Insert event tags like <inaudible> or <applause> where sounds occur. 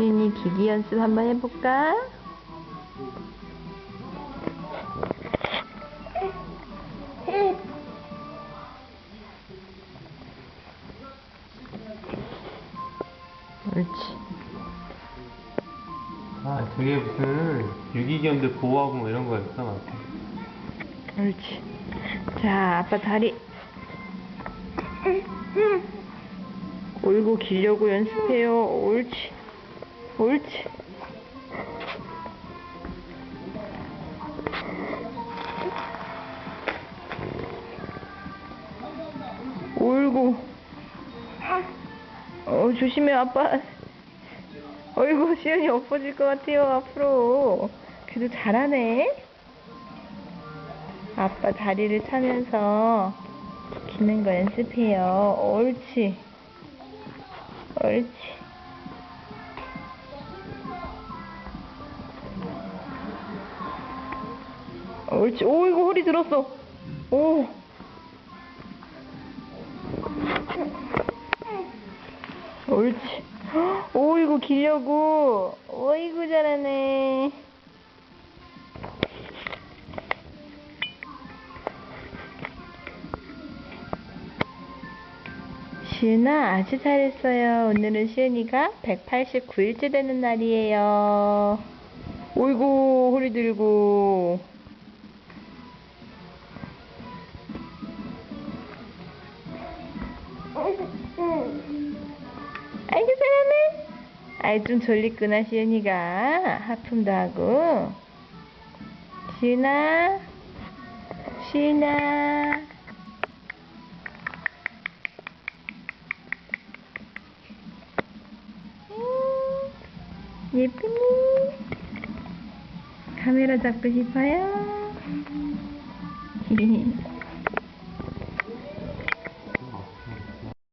시은이 기기 연습 한번 해볼까? 옳지. 아, 저게 무슨 유기견들 보호하고 뭐 이런 거였어. 옳지. 자, 아빠 다리. <laughs> 올고 기려고 연습해요. 옳지. 옳지. 올고. 어, 조심해, 아빠. 어이구, 시연이 엎어질 것 같아요, 앞으로. 그래도 잘하네. 아빠 다리를 차면서 기는 거 연습해요. 옳지. 옳지. 옳지. 오, 이거 허리 들었어. 오. 옳지. 오, 이거 기려고. 어이구, 잘하네. 시은아 아주 잘했어요. 오늘은 시은이가 189일째 되는 날이에요. 오이고 허리 들고 아이고 잘하네. 아이 좀 졸리구나 시은이가 하품도 하고 시은아 시은아 예쁘니? 카메라 잡고 싶어요? <laughs>